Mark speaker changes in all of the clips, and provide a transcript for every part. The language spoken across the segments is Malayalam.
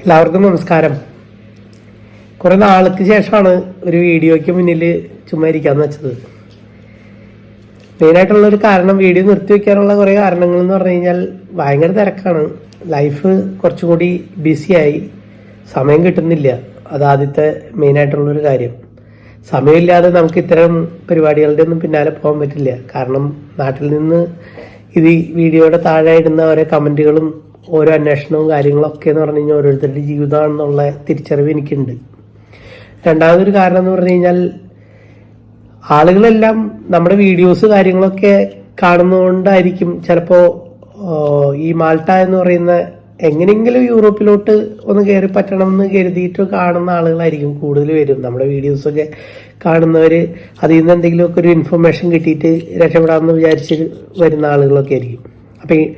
Speaker 1: എല്ലാവർക്കും നമസ്കാരം. കുറെ നാൾക്ക് ശേഷമാണ് ഒരു വീഡിയോയ്ക്ക് മുന്നിൽ ചുമ്മാ ഇരിക്കാന്ന് വെച്ചത്. മെയിനായിട്ടുള്ള ഒരു കാരണം വീഡിയോ നിർത്തി വെക്കാനുള്ള കുറേ കാരണങ്ങൾ എന്ന് പറഞ്ഞു കഴിഞ്ഞാൽ ഭയങ്കര തിരക്കാണ്. ലൈഫ് കുറച്ചും കൂടി ബിസിയായി സമയം കിട്ടുന്നില്ല. അത് ആദ്യത്തെ മെയിനായിട്ടുള്ളൊരു കാര്യം. സമയമില്ലാതെ നമുക്ക് ഇത്തരം പരിപാടികളുടെ ഒന്നും പിന്നാലെ പോകാൻ പറ്റില്ല. കാരണം നാട്ടിൽ നിന്ന് ഇത് വീഡിയോയുടെ താഴെ ഇടുന്ന ഓരോ കമന്റുകളും ഓരോ അന്വേഷണവും കാര്യങ്ങളൊക്കെ എന്ന് പറഞ്ഞു കഴിഞ്ഞാൽ ഓരോരുത്തരുടെ ജീവിതമാണെന്നുള്ള തിരിച്ചറിവ് എനിക്കുണ്ട്. രണ്ടാമതൊരു കാരണം എന്ന് പറഞ്ഞു കഴിഞ്ഞാൽ ആളുകളെല്ലാം നമ്മുടെ വീഡിയോസ് കാര്യങ്ങളൊക്കെ കാണുന്നതുകൊണ്ടായിരിക്കും ചിലപ്പോൾ ഈ മാൾട്ട എന്ന് പറയുന്ന എങ്ങനെയെങ്കിലും യൂറോപ്പിലോട്ട് ഒന്ന് കയറി പറ്റണം എന്ന് കരുതിയിട്ട് കാണുന്ന ആളുകളായിരിക്കും കൂടുതൽ വരും നമ്മുടെ വീഡിയോസൊക്കെ കാണുന്നവർ അതിൽ നിന്ന് എന്തെങ്കിലുമൊക്കെ ഒരു ഇൻഫർമേഷൻ കിട്ടിയിട്ട് രക്ഷപ്പെടാമെന്ന് വിചാരിച്ച് വരുന്ന ആളുകളൊക്കെ ആയിരിക്കും. അപ്പം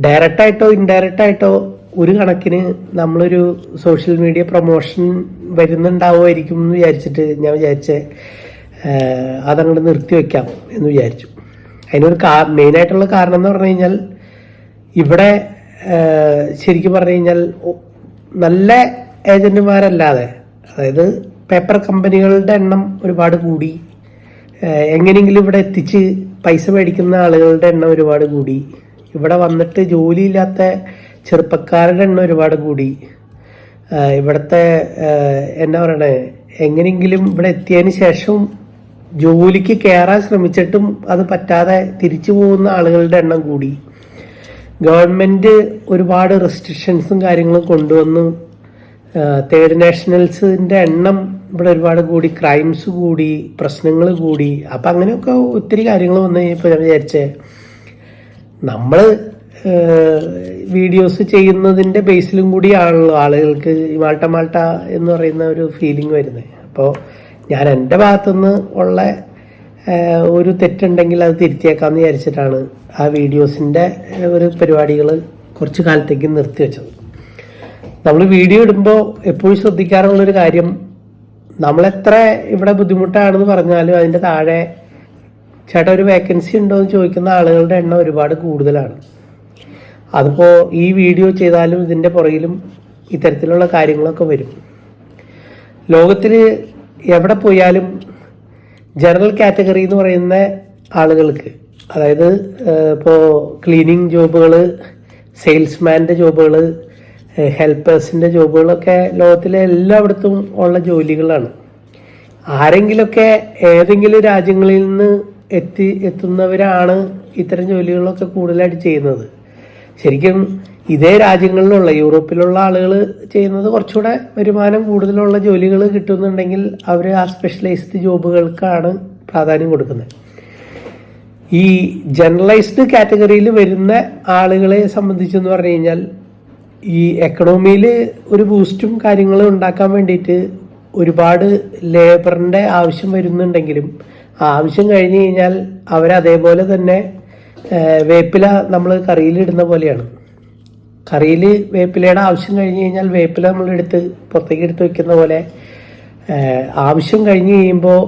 Speaker 1: ഡയറക്റ്റ് ആയിട്ടോ ഇൻഡയറക്റ്റ് ആയിട്ടോ ഒരു കണക്കിന് നമ്മളൊരു സോഷ്യൽ മീഡിയ പ്രൊമോഷൻ വരുന്നുണ്ടാവുമായിരിക്കും എന്ന് വിചാരിച്ചിട്ട് ഞാൻ വിചാരിച്ച അതങ്ങോട്ട് നിർത്തി വെക്കാം എന്ന് വിചാരിച്ചു. അതിനൊരു കാ മെയിനായിട്ടുള്ള കാരണം എന്ന് പറഞ്ഞു കഴിഞ്ഞാൽ ഇവിടെ ശരിക്കും പറഞ്ഞു കഴിഞ്ഞാൽ നല്ല ഏജന്റുമാരല്ലാതെ അതായത് പേപ്പർ കമ്പനികളുടെ എണ്ണം ഒരുപാട് കൂടി എങ്ങനെയെങ്കിലും ഇവിടെ എത്തിച്ച് പൈസ മേടിക്കുന്ന ആളുകളുടെ എണ്ണം ഒരുപാട് കൂടി ഇവിടെ വന്നിട്ട് ജോലിയില്ലാത്ത ചെറുപ്പക്കാരുടെ എണ്ണം ഒരുപാട് കൂടി. ഇവിടുത്തെ എന്നാ പറയണേ എങ്ങനെയെങ്കിലും ഇവിടെ എത്തിയതിന് ശേഷം ജോലിക്ക് കയറാൻ ശ്രമിച്ചിട്ടും അത് പറ്റാതെ തിരിച്ചു പോകുന്ന ആളുകളുടെ എണ്ണം കൂടി. ഗവൺമെന്റ് ഒരുപാട് റെസ്ട്രിക്ഷൻസും കാര്യങ്ങളും കൊണ്ടുവന്നു. തേർഡ് നാഷണൽസിന്റെ എണ്ണം ഇവിടെ ഒരുപാട് കൂടി ക്രൈംസ് കൂടി പ്രശ്നങ്ങൾ കൂടി. അപ്പം അങ്ങനെയൊക്കെ ഒത്തിരി കാര്യങ്ങൾ വന്നു കഴിഞ്ഞപ്പോൾ ഞാൻ വിചാരിച്ചേ നമ്മൾ വീഡിയോസ് ചെയ്യുന്നതിന്റെ ബേസിലും കൂടിയാണല്ലോ ആളുകൾക്ക് മാൾട്ട മാൾട്ട എന്ന് പറയുന്ന ഒരു ഫീലിംഗ് വരുന്നത് അപ്പോൾ ഞാൻ എന്റെ ഭാഗത്തുനിന്ന് ഉള്ള ഒരു തെറ്റുണ്ടെങ്കിൽ അത് തിരുത്തിയേക്കാമെന്ന് വിചാരിച്ചിട്ടാണ് ആ വീഡിയോസിന്റെ ഒരു പരിപാടികൾ കുറച്ച് കാലത്തേക്ക് നിർത്തിവെച്ചത് നമ്മൾ വീഡിയോ ഇടുമ്പോൾ എപ്പോഴും ശ്രദ്ധിക്കാറുള്ളൊരു കാര്യം നമ്മളെത്ര ഇവിടെ ബുദ്ധിമുട്ടാണെന്ന് പറഞ്ഞാലും അതിന്റെ താഴെ ചേട്ടാ ഒരു വേക്കൻസി ഉണ്ടോ എന്ന് ചോദിക്കുന്ന ആളുകളുടെ എണ്ണം ഒരുപാട് കൂടുതലാണ്. അതിപ്പോൾ ഈ വീഡിയോ ചെയ്താലും ഇതിന്റെ പുറകിലും ഇത്തരത്തിലുള്ള കാര്യങ്ങളൊക്കെ വരും. ലോകത്തിൽ എവിടെ പോയാലും ജനറൽ കാറ്റഗറി എന്ന് പറയുന്ന ആളുകൾക്ക് അതായത് ഇപ്പോൾ ക്ലീനിങ് ജോബുകൾ സെയിൽസ്മാന്റെ ജോബുകൾ ഹെൽപ്പേഴ്സിന്റെ ജോബുകളൊക്കെ ലോകത്തിലെ എല്ലായിടത്തും ഉള്ള ജോലികളാണ്. ആരെങ്കിലുമൊക്കെ ഏതെങ്കിലും രാജ്യങ്ങളിൽ നിന്ന് എത്തി എത്തുന്നവരാണ് ഇത്തരം ജോലികളൊക്കെ കൂടുതലായിട്ട് ചെയ്യുന്നത്. ശരിക്കും ഇതേ രാജ്യങ്ങളിലുള്ള യൂറോപ്പിലുള്ള ആളുകൾ ചെയ്യുന്നത് കുറച്ചുകൂടെ വരുമാനം കൂടുതലുള്ള ജോലികൾ കിട്ടുന്നുണ്ടെങ്കിൽ അവർ ആ സ്പെഷ്യലൈസ്ഡ് ജോബുകൾക്കാണ് പ്രാധാന്യം കൊടുക്കുന്നത്. ഈ ജനറലൈസ്ഡ് കാറ്റഗറിയിൽ വരുന്ന ആളുകളെ സംബന്ധിച്ചെന്ന് പറഞ്ഞു കഴിഞ്ഞാൽ ഈ എക്കണോമിയിൽ ഒരു ബൂസ്റ്റും കാര്യങ്ങളും ഉണ്ടാക്കാൻ വേണ്ടിയിട്ട് ഒരുപാട് ലേബറിന്റെ ആവശ്യം വരുന്നുണ്ടെങ്കിലും ആവശ്യം കഴിഞ്ഞ് കഴിഞ്ഞാൽ അവരതേപോലെ തന്നെ വേപ്പില നമ്മൾ കറിയിലിടുന്ന പോലെയാണ്. കറിയിൽ വേപ്പിലയുടെ ആവശ്യം കഴിഞ്ഞ് കഴിഞ്ഞാൽ വേപ്പില നമ്മൾ എടുത്ത് പുറത്തേക്ക് എടുത്ത് വെക്കുന്ന പോലെ ആവശ്യം കഴിഞ്ഞ് കഴിയുമ്പോൾ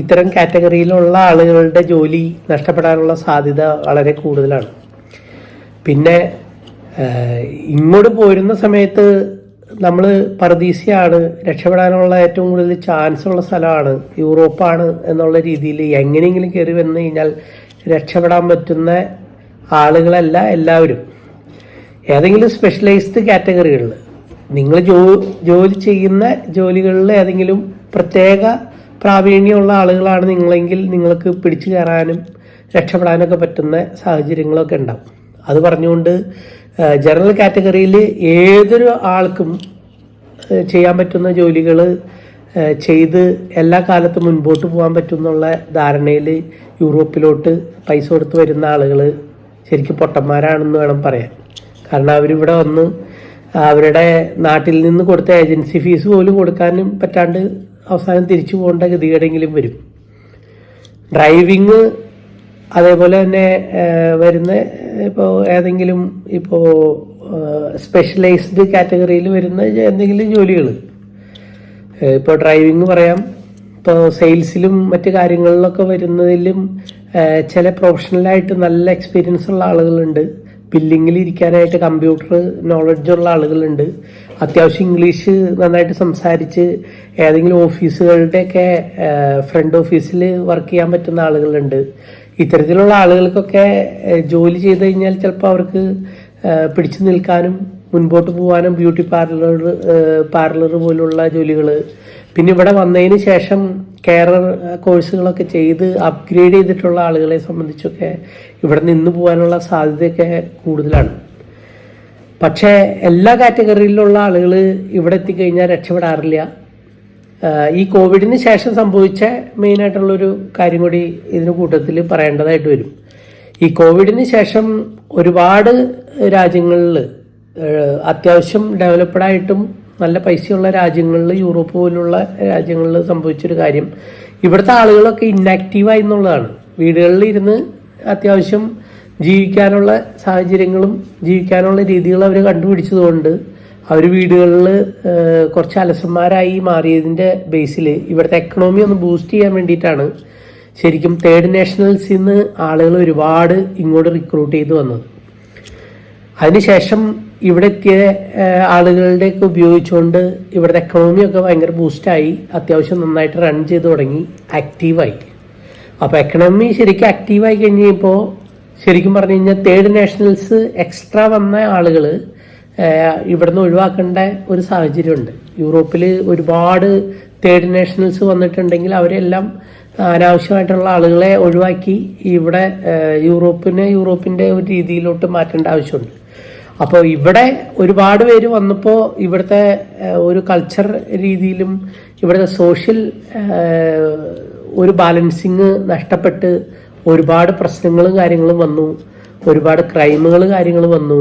Speaker 1: ഇത്തരം കാറ്റഗറിയിലുള്ള ആളുകളുടെ ജോലി നഷ്ടപ്പെടാനുള്ള സാധ്യത വളരെ കൂടുതലാണ്. പിന്നെ ഇങ്ങോട്ട് പോരുന്ന സമയത്ത് നമ്മൾ പർദീസിയാണ് രക്ഷപ്പെടാനുള്ള ഏറ്റവും കൂടുതൽ ചാൻസ് ഉള്ള സ്ഥലമാണ് യൂറോപ്പാണ് എന്നുള്ള രീതിയിൽ എങ്ങനെയെങ്കിലും കയറി വന്നു കഴിഞ്ഞാൽ രക്ഷപ്പെടാൻ പറ്റുന്ന ആളുകളല്ല എല്ലാവരും. ഏതെങ്കിലും സ്പെഷ്യലൈസ്ഡ് കാറ്റഗറികളിൽ നിങ്ങൾ ജോ ജോലി ചെയ്യുന്ന ജോലികളിൽ ഏതെങ്കിലും പ്രത്യേക പ്രാവീണ്യമുള്ള ആളുകളാണ് നിങ്ങളെങ്കിൽ നിങ്ങൾക്ക് പിടിച്ചു കയറാനും രക്ഷപ്പെടാനൊക്കെ പറ്റുന്ന സാഹചര്യങ്ങളൊക്കെ ഉണ്ടാവും. അത് പറഞ്ഞുകൊണ്ട് ജനറൽ കാറ്റഗറിയിൽ ഏതൊരു ആൾക്കും ചെയ്യാൻ പറ്റുന്ന ജോലികൾ ചെയ്ത് എല്ലാ കാലത്തും മുൻപോട്ട് പോകാൻ പറ്റും എന്നുള്ള ധാരണയിൽ യൂറോപ്പിലോട്ട് പൈസ കൊടുത്ത് വരുന്ന ആളുകൾ ശരിക്കും പൊട്ടന്മാരാണെന്ന് വേണം പറയാൻ. കാരണം അവരിവിടെ വന്ന് അവരുടെ നാട്ടിൽ നിന്ന് കൊടുത്ത ഏജൻസി ഫീസ് പോലും കൊടുക്കാനും പറ്റാണ്ട് അവസാനം തിരിച്ചു പോകേണ്ട ഗതികേടെങ്കിലും വരും. ഡ്രൈവിങ് അതേപോലെ തന്നെ വരുന്ന ഇപ്പോൾ ഏതെങ്കിലും ഇപ്പോൾ സ്പെഷ്യലൈസ്ഡ് കാറ്റഗറിയിൽ വരുന്ന എന്തെങ്കിലും ജോലികൾ ഇപ്പോൾ ഡ്രൈവിംഗ് പറയാം. ഇപ്പോൾ സെയിൽസിലും മറ്റു കാര്യങ്ങളിലൊക്കെ വരുന്നതിലും ചില പ്രൊഫഷണലായിട്ട് നല്ല എക്സ്പീരിയൻസ് ഉള്ള ആളുകളുണ്ട്. ബില്ലിങ്ങിൽ ഇരിക്കാനായിട്ട് കമ്പ്യൂട്ടർ നോളജ് ഉള്ള ആളുകളുണ്ട്. അത്യാവശ്യം ഇംഗ്ലീഷ് നന്നായിട്ട് സംസാരിച്ച് ഏതെങ്കിലും ഓഫീസുകളുടെയൊക്കെ ഫ്രണ്ട് ഓഫീസിൽ വർക്ക് ചെയ്യാൻ പറ്റുന്ന ആളുകളുണ്ട്. ഇത്തരത്തിലുള്ള ആളുകൾക്കൊക്കെ ജോലി ചെയ്ത് കഴിഞ്ഞാൽ ചിലപ്പോൾ അവർക്ക് പിടിച്ചു നിൽക്കാനും മുൻപോട്ട് പോകാനും ബ്യൂട്ടി പാർലർ പാർലർ പോലുള്ള ജോലികൾ പിന്നെ ഇവിടെ വന്നതിന് ശേഷം കെയറർ കോഴ്സുകളൊക്കെ ചെയ്ത് അപ്ഗ്രേഡ് ചെയ്തിട്ടുള്ള ആളുകളെ സംബന്ധിച്ചൊക്കെ ഇവിടെ നിന്ന് പോകാനുള്ള സാധ്യതയൊക്കെ കൂടുതലാണ്. പക്ഷേ എല്ലാ കാറ്റഗറിയിലുള്ള ആളുകൾ ഇവിടെ എത്തിക്കഴിഞ്ഞാൽ രക്ഷപ്പെടാറില്ല. ഈ കോവിഡിന് ശേഷം സംഭവിച്ച മെയിനായിട്ടുള്ളൊരു കാര്യം കൂടി ഇതിന് കൂട്ടത്തിൽ പറയേണ്ടതായിട്ട് വരും. ഈ കോവിഡിന് ശേഷം ഒരുപാട് രാജ്യങ്ങളിൽ അത്യാവശ്യം ഡെവലപ്ഡായിട്ടും നല്ല പൈസയുള്ള രാജ്യങ്ങളിൽ യൂറോപ്പ് പോലുള്ള രാജ്യങ്ങളിൽ സംഭവിച്ചൊരു കാര്യം ഇവിടുത്തെ ആളുകളൊക്കെ ഇന്നാക്റ്റീവായി എന്നുള്ളതാണ്. വീടുകളിൽ ഇരുന്ന് അത്യാവശ്യം ജീവിക്കാനുള്ള സാഹചര്യങ്ങളും ജീവിക്കാനുള്ള രീതികളും അവർ കണ്ടുപിടിച്ചതുകൊണ്ട് അവർ വീടുകളിൽ കുറച്ച് അലസന്മാരായി മാറിയതിന്റെ ബേസിൽ ഇവിടുത്തെ എക്കണോമി ഒന്ന് ബൂസ്റ്റ് ചെയ്യാൻ വേണ്ടിയിട്ടാണ് ശരിക്കും തേർഡ് നാഷണൽസിൽ നിന്ന് ആളുകൾ ഒരുപാട് ഇങ്ങോട്ട് റിക്രൂട്ട് ചെയ്ത് വന്നത്. അതിനുശേഷം ഇവിടെ എത്തിയ ആളുകളുടെയൊക്കെ ഉപയോഗിച്ചുകൊണ്ട് ഇവിടുത്തെ എക്കണോമിയൊക്കെ ഭയങ്കര ബൂസ്റ്റായി അത്യാവശ്യം നന്നായിട്ട് റൺ ചെയ്ത് തുടങ്ങി ആക്റ്റീവായി അപ്പോൾ എക്കണോമി ശരിക്കും ആക്റ്റീവായി കഴിഞ്ഞ് കഴിഞ്ഞപ്പോൾ ശരിക്കും പറഞ്ഞു കഴിഞ്ഞാൽ തേർഡ് നാഷണൽസ് എക്സ്ട്രാ വന്ന ആളുകൾ ഇവിടുന്ന് ഒഴിവാക്കേണ്ട ഒരു സാഹചര്യമുണ്ട്. യൂറോപ്പിൽ ഒരുപാട് തേർഡ് നാഷണൽസ് വന്നിട്ടുണ്ടെങ്കിൽ അവരെല്ലാം അനാവശ്യമായിട്ടുള്ള ആളുകളെ ഒഴിവാക്കി ഇവിടെ യൂറോപ്പിനെ യൂറോപ്പിന്റെ ഒരു രീതിയിലോട്ട് മാറ്റേണ്ട ആവശ്യമുണ്ട്. അപ്പോൾ ഇവിടെ ഒരുപാട് പേര് വന്നപ്പോൾ ഇവിടുത്തെ ഒരു കൾച്ചർ രീതിയിലും ഇവിടുത്തെ സോഷ്യൽ ഒരു ബാലൻസിങ് നഷ്ടപ്പെട്ട് ഒരുപാട് പ്രശ്നങ്ങളും കാര്യങ്ങളും വന്നു. ഒരുപാട് ക്രൈമുകൾ കാര്യങ്ങൾ വന്നു.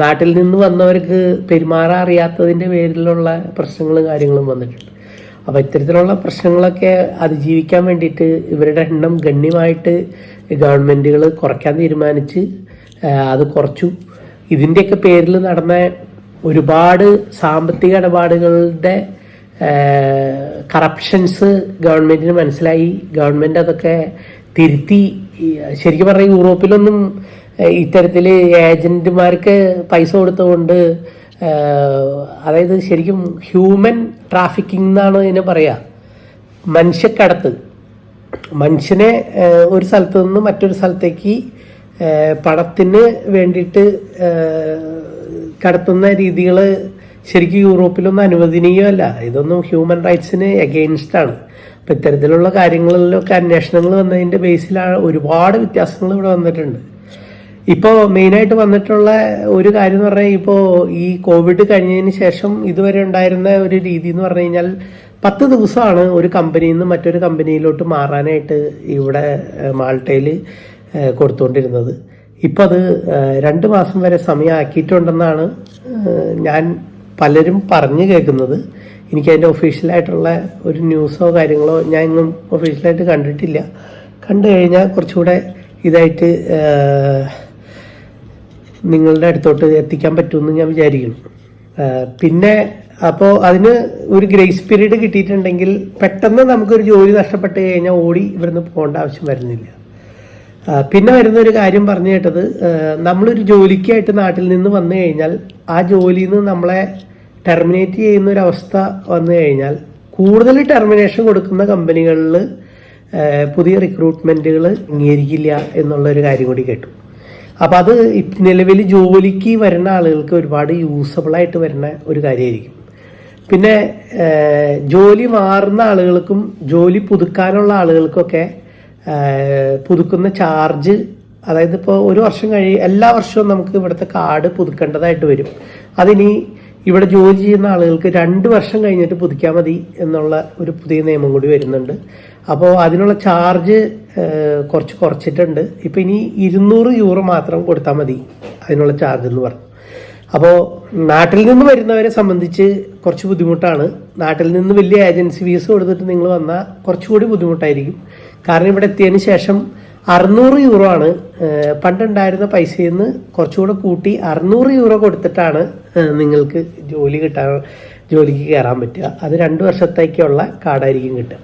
Speaker 1: നാട്ടിൽ നിന്ന് വന്നവർക്ക് പെരുമാറാൻ അറിയാത്തതിന്റെ പേരിലുള്ള പ്രശ്നങ്ങളും കാര്യങ്ങളും വന്നിട്ടുണ്ട്. അപ്പോൾ ഇത്തരത്തിലുള്ള പ്രശ്നങ്ങളൊക്കെ അതിജീവിക്കാൻ വേണ്ടിയിട്ട് ഇവരുടെ എണ്ണം ഗണ്യമായിട്ട് ഗവൺമെന്റുകൾ കുറയ്ക്കാൻ തീരുമാനിച്ച് അത് കുറച്ചു. ഇതിന്റെയൊക്കെ പേരിൽ നടന്ന ഒരുപാട് സാമ്പത്തിക ഇടപാടുകളുടെ കറപ്ഷൻസ് ഗവൺമെന്റിന് മനസ്സിലായി. ഗവൺമെന്റ് അതൊക്കെ തിരുത്തി. ശരിക്കും പറഞ്ഞാൽ യൂറോപ്പിലൊന്നും ഇത്തരത്തിൽ ഏജന്റുമാർക്ക് പൈസ കൊടുത്തുകൊണ്ട് അതായത് ശരിക്കും ഹ്യൂമൻ ട്രാഫിക്കിംഗ് എന്നാണ് ഇതിനെ പറയുക മനുഷ്യക്കടത്ത്. മനുഷ്യനെ ഒരു സ്ഥലത്ത് നിന്ന് മറ്റൊരു സ്ഥലത്തേക്ക് പണത്തിന് വേണ്ടിയിട്ട് കടത്തുന്ന രീതികൾ ശരിക്കും യൂറോപ്പിലൊന്നും അനുവദനീയമല്ല. ഇതൊന്നും ഹ്യൂമൻ റൈറ്റ്സിന് എഗെയിൻസ്റ്റാണ് അപ്പം ഇത്തരത്തിലുള്ള കാര്യങ്ങളിലൊക്കെ അന്വേഷണങ്ങൾ വന്നതിന്റെ ബേസിലാണ് ഒരുപാട് വ്യത്യാസങ്ങൾ ഇവിടെ വന്നിട്ടുണ്ട്. ഇപ്പോൾ മെയിനായിട്ട് വന്നിട്ടുള്ള ഒരു കാര്യം എന്ന് പറഞ്ഞാൽ ഇപ്പോ ഈ കോവിഡ് കഴിഞ്ഞതിന് ശേഷം ഇതുവരെ ഉണ്ടായിരുന്ന ഒരു രീതി എന്ന് പറഞ്ഞു കഴിഞ്ഞാൽ പത്ത് ദിവസമാണ് ഒരു കമ്പനിയിൽ നിന്ന് മറ്റൊരു കമ്പനിയിലോട്ട് മാറാനായിട്ട് ഇവിടെ മാൾട്ടയിൽ കൊടുത്തുകൊണ്ടിരുന്നത് ഇപ്പോൾ അത് രണ്ട് മാസം വരെ സമയമാക്കിയിട്ടുണ്ടെന്നാണ് ഞാൻ പലരും പറഞ്ഞു കേൾക്കുന്നത്. എനിക്ക് അതിന്റെ ഒഫീഷ്യലായിട്ടുള്ള ഒരു ന്യൂസോ കാര്യങ്ങളോ ഞാൻ ഇന്നും ഒഫീഷ്യലായിട്ട് കണ്ടിട്ടില്ല. കണ്ടു കഴിഞ്ഞാൽ കുറച്ചുകൂടെ ഇതായിട്ട് നിങ്ങളുടെ അടുത്തോട്ട് എത്തിക്കാൻ പറ്റുമെന്ന് ഞാൻ വിചാരിക്കുന്നു. പിന്നെ അപ്പോൾ അതിന് ഒരു ഗ്രേസ് പീരീഡ് കിട്ടിയിട്ടുണ്ടെങ്കിൽ പെട്ടെന്ന് നമുക്കൊരു ജോലി നഷ്ടപ്പെട്ട് കഴിഞ്ഞാൽ ഓടി ഇവിടുന്ന് പോകേണ്ട ആവശ്യം വരുന്നില്ല. പിന്നെ വരുന്ന ഒരു കാര്യം പറഞ്ഞു കേട്ടത് നമ്മളൊരു ജോലിക്കായിട്ട് നാട്ടിൽ നിന്ന് വന്നു കഴിഞ്ഞാൽ ആ ജോലിയിൽ നിന്ന് നമ്മളെ ടെർമിനേറ്റ് ചെയ്യുന്ന ഒരു അവസ്ഥ വന്നു കഴിഞ്ഞാൽ കൂടുതൽ ടെർമിനേഷൻ കൊടുക്കുന്ന കമ്പനികളിൽ പുതിയ റിക്രൂട്ട്മെന്റുകൾ അംഗീകരിക്കില്ല എന്നുള്ള ഒരു കാര്യം കൂടി കേട്ടു. അപ്പം അത് നിലവിൽ ജോലിക്ക് വരുന്ന ആളുകൾക്ക് ഒരുപാട് യൂസബിൾ ആയിട്ട് വരുന്ന ഒരു കാര്യമായിരിക്കും പിന്നെ ജോലി മാറുന്ന ആളുകൾക്കും ജോലി പുതുക്കാനുള്ള ആളുകൾക്കൊക്കെ പുതുക്കുന്ന ചാർജ് അതായത് ഇപ്പോൾ ഒരു വർഷം കഴിയും എല്ലാ വർഷവും നമുക്ക് ഇവിടുത്തെ കാർഡ് പുതുക്കേണ്ടതായിട്ട് വരും. അതിനി ഇവിടെ ജോലി ചെയ്യുന്ന ആളുകൾക്ക് രണ്ട് വർഷം കഴിഞ്ഞിട്ട് പുതുക്കിയാൽ മതി എന്നുള്ള ഒരു പുതിയ നിയമം കൂടി വരുന്നുണ്ട്. അപ്പോൾ അതിനുള്ള ചാർജ് കുറച്ച് കുറച്ചിട്ടുണ്ട്. ഇപ്പം ഇനി ഇരുന്നൂറ് യൂറോ മാത്രം കൊടുത്താൽ മതി അതിനുള്ള ചാർജ് എന്ന് പറഞ്ഞു. അപ്പോൾ നാട്ടിൽ നിന്ന് വരുന്നവരെ സംബന്ധിച്ച് കുറച്ച് ബുദ്ധിമുട്ടാണ്. നാട്ടിൽ നിന്ന് വലിയ ഏജൻസി ഫീസ് കൊടുത്തിട്ട് നിങ്ങൾ വന്നാൽ കുറച്ചുകൂടി ബുദ്ധിമുട്ടായിരിക്കും. കാരണം ഇവിടെ എത്തിയതിന് ശേഷം അറുന്നൂറ് യൂറോ ആണ് പണ്ടുണ്ടായിരുന്ന പൈസയിൽ നിന്ന് കുറച്ചുകൂടെ കൂട്ടി അറുന്നൂറ് യൂറോ കൊടുത്തിട്ടാണ് നിങ്ങൾക്ക് ജോലി കിട്ടാൻ ജോലിക്ക് കയറാൻ പറ്റുക. അത് രണ്ട് വർഷത്തേക്കുള്ള കാർഡായിരിക്കും കിട്ടുക.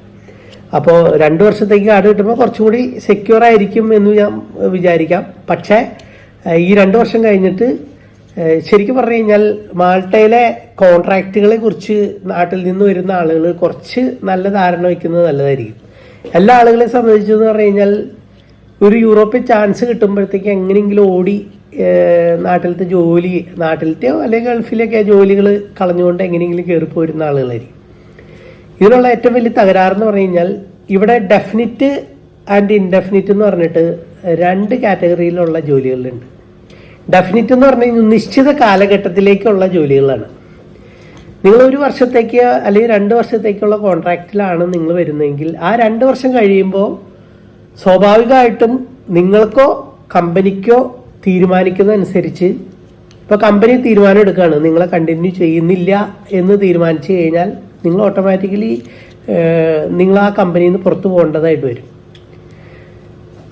Speaker 1: അപ്പോൾ രണ്ട് വർഷത്തേക്ക് കാർഡ് കിട്ടുമ്പോൾ കുറച്ചുകൂടി സെക്യൂർ ആയിരിക്കും എന്ന് ഞാൻ വിചാരിക്കാം. പക്ഷേ ഈ രണ്ട് വർഷം കഴിഞ്ഞിട്ട് ശരിക്കും പറഞ്ഞു കഴിഞ്ഞാൽ മാൾട്ടയിലെ കോൺട്രാക്റ്റുകളെ കുറിച്ച് നാട്ടിൽ നിന്ന് വരുന്ന ആളുകൾ കുറച്ച് നല്ല ധാരണ വയ്ക്കുന്നത് നല്ലതായിരിക്കും. എല്ലാ ആളുകളെ സംബന്ധിച്ചെന്ന് പറഞ്ഞു കഴിഞ്ഞാൽ ഒരു യൂറോപ്പിൽ ചാൻസ് കിട്ടുമ്പോഴത്തേക്ക് എങ്ങനെയെങ്കിലും ഓടി നാട്ടിലത്തെ ജോലി നാട്ടിലത്തെയോ അല്ലെങ്കിൽ ഗൾഫിലൊക്കെ ജോലികൾ കളഞ്ഞുകൊണ്ട് എങ്ങനെയെങ്കിലും കയറി പോരുന്ന ആളുകളായിരിക്കും. ഇതിനുള്ള ഏറ്റവും വലിയ തകരാറെന്ന് പറഞ്ഞു കഴിഞ്ഞാൽ ഇവിടെ ഡെഫിനിറ്റ് ആൻഡ് ഇൻഡെഫിനിറ്റ് എന്ന് പറഞ്ഞിട്ട് രണ്ട് കാറ്റഗറിയിലുള്ള ജോലികളുണ്ട്. ഡെഫിനിറ്റ് എന്ന് പറഞ്ഞു കഴിഞ്ഞാൽ നിശ്ചിത കാലഘട്ടത്തിലേക്കുള്ള ജോലികളാണ്. നിങ്ങൾ ഒരു വർഷത്തേക്ക് അല്ലെങ്കിൽ രണ്ട് വർഷത്തേക്കുള്ള കോൺട്രാക്റ്റിലാണ് നിങ്ങൾ വരുന്നതെങ്കിൽ ആ രണ്ട് വർഷം കഴിയുമ്പോൾ സ്വാഭാവികമായിട്ടും നിങ്ങൾക്കോ കമ്പനിക്കോ തീരുമാനിക്കുന്നതനുസരിച്ച് ഇപ്പോൾ കമ്പനി തീരുമാനം എടുക്കുകയാണ്. നിങ്ങളെ കണ്ടിന്യൂ ചെയ്യുന്നില്ല എന്ന് തീരുമാനിച്ചു കഴിഞ്ഞാൽ നിങ്ങൾ ഓട്ടോമാറ്റിക്കലി നിങ്ങൾ ആ കമ്പനിയിൽ നിന്ന് പുറത്തു പോകേണ്ടതായിട്ട് വരും.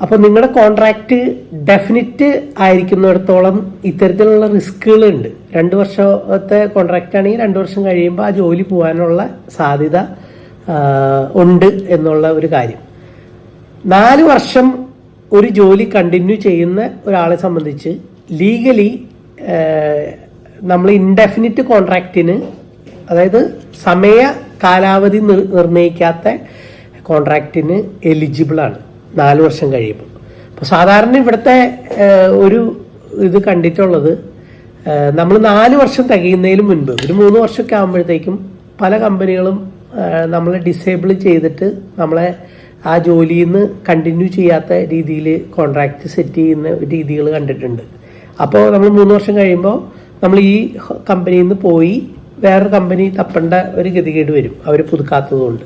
Speaker 1: അപ്പോൾ നിങ്ങളുടെ കോൺട്രാക്റ്റ് ഡെഫിനിറ്റ് ആയിരിക്കുന്നിടത്തോളം ഇത്തരത്തിലുള്ള റിസ്കുകളുണ്ട് രണ്ട് വർഷത്തെ കോൺട്രാക്റ്റ് ആണെങ്കിൽ രണ്ട് വർഷം കഴിയുമ്പോൾ ആ ജോലി പോകാനുള്ള സാധ്യത ഉണ്ട് എന്നുള്ള ഒരു കാര്യം. നാല് വർഷം ഒരു ജോലി കണ്ടിന്യൂ ചെയ്യുന്ന ഒരാളെ സംബന്ധിച്ച് ലീഗലി നമ്മൾ ഇൻഡെഫിനിറ്റ് കോൺട്രാക്റ്റിന് അതായത് സമയ കാലാവധി നിർ- നിർണയിക്കാത്ത കോൺട്രാക്റ്റിന് എലിജിബിൾ ആണ്. നാല് വർഷം കഴിയുമ്പോൾ അപ്പോൾ സാധാരണ ഇവിടുത്തെ ഒരു ഇത് കണ്ടിട്ടുള്ളത് നമ്മൾ നാല് വർഷം തികയുന്നതിന് മുൻപ് ഒരു മൂന്ന് വർഷമൊക്കെ ആകുമ്പോഴത്തേക്കും പല കമ്പനികളും നമ്മളെ ഡിസേബിൾ ചെയ്തിട്ട് നമ്മളെ ആ ജോലിയിൽ നിന്ന് കണ്ടിന്യൂ ചെയ്യാത്ത രീതിയിൽ കോൺട്രാക്റ്റ് സെറ്റ് ചെയ്യുന്ന രീതികൾ കണ്ടിട്ടുണ്ട്. അപ്പോൾ നമ്മൾ മൂന്ന് വർഷം കഴിയുമ്പോൾ നമ്മൾ ഈ കമ്പനിയിൽ നിന്ന് പോയി വേറൊരു കമ്പനി തപ്പേണ്ട ഒരു ഗതികേട് വരും അവർ പുതുക്കാത്തതുകൊണ്ട്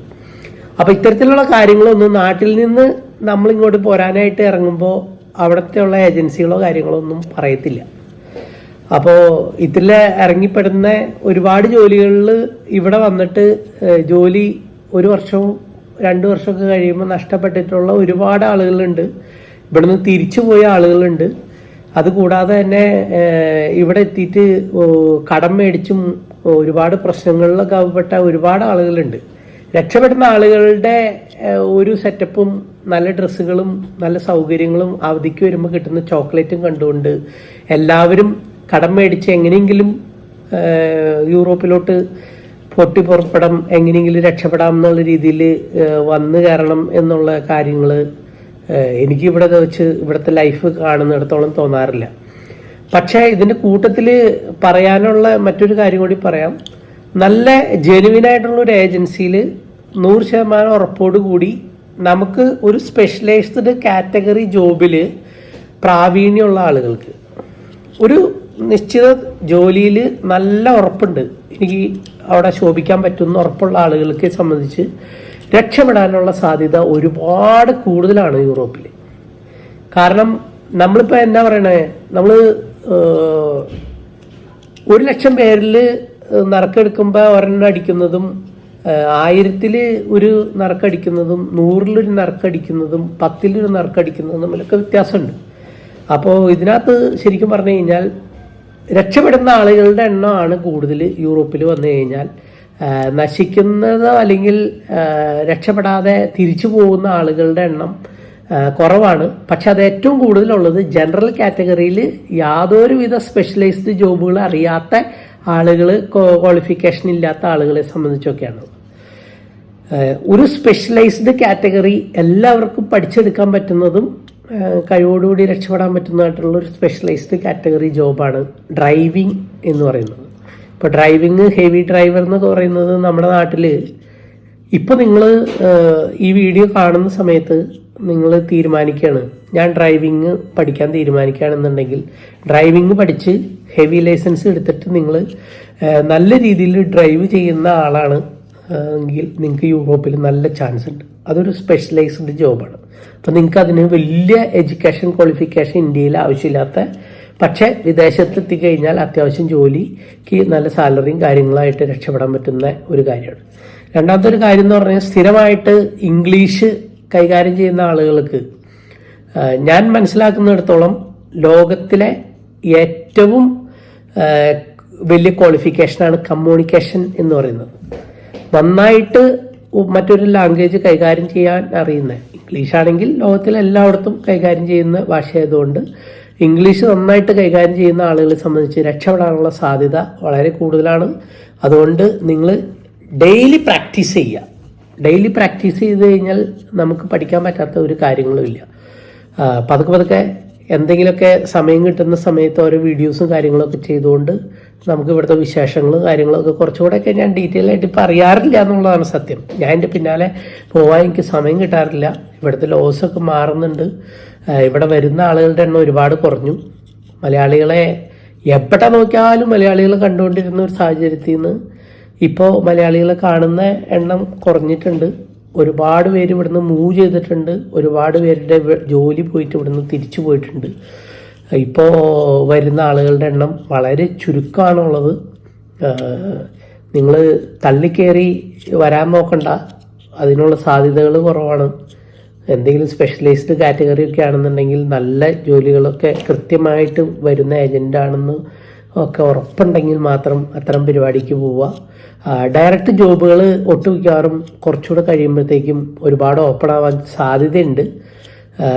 Speaker 1: അപ്പോൾ ഇത്തരത്തിലുള്ള കാര്യങ്ങളൊന്നും നാട്ടിൽ നിന്ന് നമ്മൾ ഇങ്ങോട്ട് പോരാനായിട്ട് ഇറങ്ങുമ്പോൾ അവിടുത്തെ ഉള്ള ഏജൻസികളോ കാര്യങ്ങളോ ഒന്നും പറയത്തില്ല. അപ്പോൾ ഇതിൽ ഇറങ്ങിപ്പെടുന്ന ഒരുപാട് ജോലികളിൽ ഇവിടെ വന്നിട്ട് ജോലി ഒരു വർഷവും രണ്ട് വർഷമൊക്കെ കഴിയുമ്പോൾ നഷ്ടപ്പെട്ടിട്ടുള്ള ഒരുപാട് ആളുകളുണ്ട്. ഇവിടുന്ന് തിരിച്ചു പോയ ആളുകളുണ്ട്. അതുകൂടാതെ തന്നെ ഇവിടെ എത്തിയിട്ട് കടം മേടിച്ചും ഒരുപാട് പ്രശ്നങ്ങളിലൊക്കെ അവപ്പെട്ട ഒരുപാട് ആളുകളുണ്ട്. രക്ഷപ്പെടുന്ന ആളുകളുടെ ഒരു സെറ്റപ്പും നല്ല ഡ്രസ്സുകളും നല്ല സൗകര്യങ്ങളും അവധിക്ക് വരുമ്പോൾ കിട്ടുന്ന ചോക്ലേറ്റും കണ്ടുകൊണ്ട് എല്ലാവരും കടം മേടിച്ച് എങ്ങനെയെങ്കിലും യൂറോപ്പിലോട്ട് പൊട്ടി പുറപ്പെടാം എങ്ങനെയെങ്കിലും രക്ഷപ്പെടാം എന്നുള്ള രീതിയിൽ വന്നു കയറണം എന്നുള്ള കാര്യങ്ങൾ എനിക്ക് ഇവിടെ വെച്ച് ഇവിടുത്തെ ലൈഫ് കാണുന്നിടത്തോളം തോന്നാറില്ല. പക്ഷേ ഇതിന്റെ കൂട്ടത്തിൽ പറയാനുള്ള മറ്റൊരു കാര്യം കൂടി പറയാം. നല്ല ജെനുവിൻ ആയിട്ടുള്ള ഒരു ഏജൻസിയിൽ നൂറ് ശതമാനം ഉറപ്പോട് കൂടി നമുക്ക് ഒരു സ്പെഷ്യലൈസ്ഡ് കാറ്റഗറി ജോബിൽ പ്രാവീണ്യമുള്ള ആളുകൾക്ക്. ഒരു നിശ്ചിത ജോലിയിൽ നല്ല ഉറപ്പുണ്ട്. എനിക്ക് അവിടെ ശോഭിക്കാൻ പറ്റുന്ന ഉറപ്പുള്ള ആളുകൾക്ക് സംബന്ധിച്ച് രക്ഷപ്പെടാനുള്ള സാധ്യത ഒരുപാട് കൂടുതലാണ് യൂറോപ്പിൽ കാരണം നമ്മളിപ്പോൾ എന്താ പറയണേ? നമ്മൾ ഒരു ലക്ഷം പേരിൽ നറുക്കെടുക്കുമ്പോൾ ഒരെണ്ണം അടിക്കുന്നതും ആയിരത്തിൽ ഒരു നറുക്കടിക്കുന്നതും നൂറിലൊരു നറുക്കടിക്കുന്നതും പത്തിലൊരു നറുക്കടിക്കുന്നതും തമ്മിലൊക്കെ വ്യത്യാസമുണ്ട്. അപ്പോൾ ഇതിനകത്ത് ശരിക്കും പറഞ്ഞു കഴിഞ്ഞാൽ രക്ഷപ്പെടുന്ന ആളുകളുടെ എണ്ണമാണ് കൂടുതൽ യൂറോപ്പിൽ വന്നു കഴിഞ്ഞാൽ. നശിക്കുന്നത് അല്ലെങ്കിൽ രക്ഷപ്പെടാതെ തിരിച്ചു പോകുന്ന ആളുകളുടെ എണ്ണം കുറവാണ്. പക്ഷെ അത് ഏറ്റവും കൂടുതലുള്ളത് ജനറൽ കാറ്റഗറിയിൽ യാതൊരുവിധ സ്പെഷ്യലൈസ്ഡ് ജോബുകൾ അറിയാത്ത ആളുകൾ ക്വാളിഫിക്കേഷൻ ഇല്ലാത്ത ആളുകളെ സംബന്ധിച്ചൊക്കെയാണ്. ഒരു സ്പെഷ്യലൈസ്ഡ് കാറ്റഗറി എല്ലാവർക്കും പഠിച്ചെടുക്കാൻ പറ്റുന്നതും കഴിവോടുകൂടി രക്ഷപ്പെടാൻ പറ്റുന്നതായിട്ടുള്ള ഒരു സ്പെഷ്യലൈസ്ഡ് കാറ്റഗറി ജോബാണ് ഡ്രൈവിംഗ് എന്ന് പറയുന്നത്. ഇപ്പോൾ ഡ്രൈവിംഗ് ഹെവി ഡ്രൈവർ എന്നൊക്കെ പറയുന്നത് നമ്മുടെ നാട്ടിൽ ഇപ്പോൾ നിങ്ങൾ ഈ വീഡിയോ കാണുന്ന സമയത്ത് നിങ്ങൾ തീരുമാനിക്കുകയാണ് ഞാൻ ഡ്രൈവിംഗ് പഠിക്കാൻ തീരുമാനിക്കുകയാണെന്നുണ്ടെങ്കിൽ ഡ്രൈവിംഗ് പഠിച്ച് ഹെവി ലൈസൻസ് എടുത്തിട്ട് നിങ്ങൾ നല്ല രീതിയിൽ ഡ്രൈവ് ചെയ്യുന്ന ആളാണ് എങ്കിൽ നിങ്ങൾക്ക് യൂറോപ്പിൽ നല്ല ചാൻസ് ഉണ്ട്. അതൊരു സ്പെഷ്യലൈസ്ഡ് ജോബാണ് അപ്പം നിങ്ങൾക്ക് അതിന് വലിയ എഡ്യൂക്കേഷൻ ക്വാളിഫിക്കേഷൻ ഇന്ത്യയിൽ ആവശ്യമില്ലാത്ത പക്ഷേ വിദേശത്ത് എത്തിക്കഴിഞ്ഞാൽ അത്യാവശ്യം ജോലിക്ക് നല്ല സാലറിയും കാര്യങ്ങളായിട്ട് രക്ഷപ്പെടാൻ പറ്റുന്ന ഒരു കാര്യമാണ്. രണ്ടാമത്തെ ഒരു കാര്യം എന്ന് പറഞ്ഞാൽ സ്ഥിരമായിട്ട് ഇംഗ്ലീഷ് കൈകാര്യം ചെയ്യുന്ന ആളുകൾക്ക് ഞാൻ മനസ്സിലാക്കുന്നിടത്തോളം ലോകത്തിലെ ഏറ്റവും വലിയ ക്വാളിഫിക്കേഷനാണ് കമ്മ്യൂണിക്കേഷൻ എന്ന് പറയുന്നത്. നന്നായിട്ട് മറ്റൊരു ലാംഗ്വേജ് കൈകാര്യം ചെയ്യാൻ അറിയുന്നത് ഇംഗ്ലീഷ് ആണെങ്കിൽ ലോകത്തിൽ എല്ലായിടത്തും കൈകാര്യം ചെയ്യുന്ന ഭാഷയായതുകൊണ്ട് ഇംഗ്ലീഷ് നന്നായിട്ട് കൈകാര്യം ചെയ്യുന്ന ആളുകളെ സംബന്ധിച്ച് രക്ഷപ്പെടാനുള്ള സാധ്യത വളരെ കൂടുതലാണ്. അതുകൊണ്ട് നിങ്ങൾ ഡെയിലി പ്രാക്ടീസ് ചെയ്യുക. ഡെയിലി പ്രാക്ടീസ് ചെയ്ത് കഴിഞ്ഞാൽ നമുക്ക് പഠിക്കാൻ പറ്റാത്ത ഒരു കാര്യങ്ങളും ഇല്ല. പതുക്കെ പതുക്കെ എന്തെങ്കിലുമൊക്കെ സമയം കിട്ടുന്ന സമയത്ത് ഓരോ വീഡിയോസും കാര്യങ്ങളൊക്കെ ചെയ്തുകൊണ്ട് നമുക്ക് ഇവിടുത്തെ വിശേഷങ്ങളും കാര്യങ്ങളൊക്കെ കുറച്ചുകൂടെയൊക്കെ ഞാൻ ഡീറ്റെയിൽ ആയിട്ട് ഇപ്പം അറിയാറില്ല എന്നുള്ളതാണ് സത്യം. ഞാൻ എന്റെ പിന്നാലെ പോകാൻ എനിക്ക് സമയം കിട്ടാറില്ല. ഇവിടുത്തെ ഒക്കെ മാറുന്നുണ്ട്. ഇവിടെ വരുന്ന ആളുകളുടെ എണ്ണം ഒരുപാട് കുറഞ്ഞു. മലയാളികളെ എവിടെ നോക്കിയാലും മലയാളികൾ കണ്ടുകൊണ്ടിരുന്ന ഒരു സാഹചര്യത്തിൽ നിന്ന് ഇപ്പോൾ മലയാളികളെ കാണുന്ന എണ്ണം കുറഞ്ഞിട്ടുണ്ട്. ഒരുപാട് പേര് ഇവിടുന്ന് മൂവ് ചെയ്തിട്ടുണ്ട്. ഒരുപാട് പേരുടെ ജോലി പോയിട്ട് ഇവിടുന്ന് തിരിച്ചു പോയിട്ടുണ്ട്. ഇപ്പോൾ വരുന്ന ആളുകളുടെ എണ്ണം വളരെ ചുരുക്കമാണുള്ളത് നിങ്ങൾ തള്ളിക്കയറി വരാൻ നോക്കണ്ട. അതിനുള്ള സാധ്യതകൾ കുറവാണ്. എന്തെങ്കിലും സ്പെഷ്യലൈസ്ഡ് കാറ്റഗറി ഒക്കെ ആണെന്നുണ്ടെങ്കിൽ നല്ല ജോലികളൊക്കെ കൃത്യമായിട്ട് വരുന്ന ഏജന്റ് ആണെന്ന് ഒക്കെ ഉറപ്പുണ്ടെങ്കിൽ മാത്രം അത്തരം പരിപാടിക്ക് പോവുക. ഡയറക്റ്റ് ജോബുകൾ ഒട്ടുമിക്കവാറും കുറച്ചുകൂടെ കഴിയുമ്പോഴത്തേക്കും ഒരുപാട് ഓപ്പൺ ആവാൻ സാധ്യതയുണ്ട്.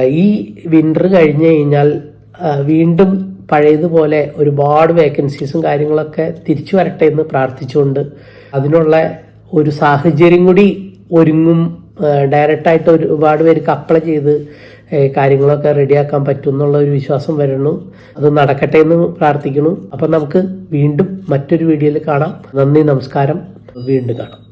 Speaker 1: ഈ വിന്റർ കഴിഞ്ഞ് കഴിഞ്ഞാൽ വീണ്ടും പഴയതുപോലെ ഒരുപാട് വേക്കൻസീസും കാര്യങ്ങളൊക്കെ തിരിച്ചു വരട്ടെ എന്ന് പ്രാർത്ഥിച്ചുകൊണ്ട് അതിനുള്ള ഒരു സാഹചര്യം കൂടി ഒരുങ്ങും. ഡയറക്റ്റായിട്ട് ഒരുപാട് പേർക്ക് അപ്ലൈ ചെയ്ത് കാര്യങ്ങളൊക്കെ റെഡിയാക്കാൻ പറ്റും എന്നുള്ള ഒരു വിശ്വാസം വരണു. അത് നടക്കട്ടെ എന്ന് പ്രാർത്ഥിക്കുന്നു. അപ്പം നമുക്ക് വീണ്ടും മറ്റൊരു വീഡിയോയിൽ കാണാം. നന്ദി നമസ്കാരം. വീണ്ടും കാണാം.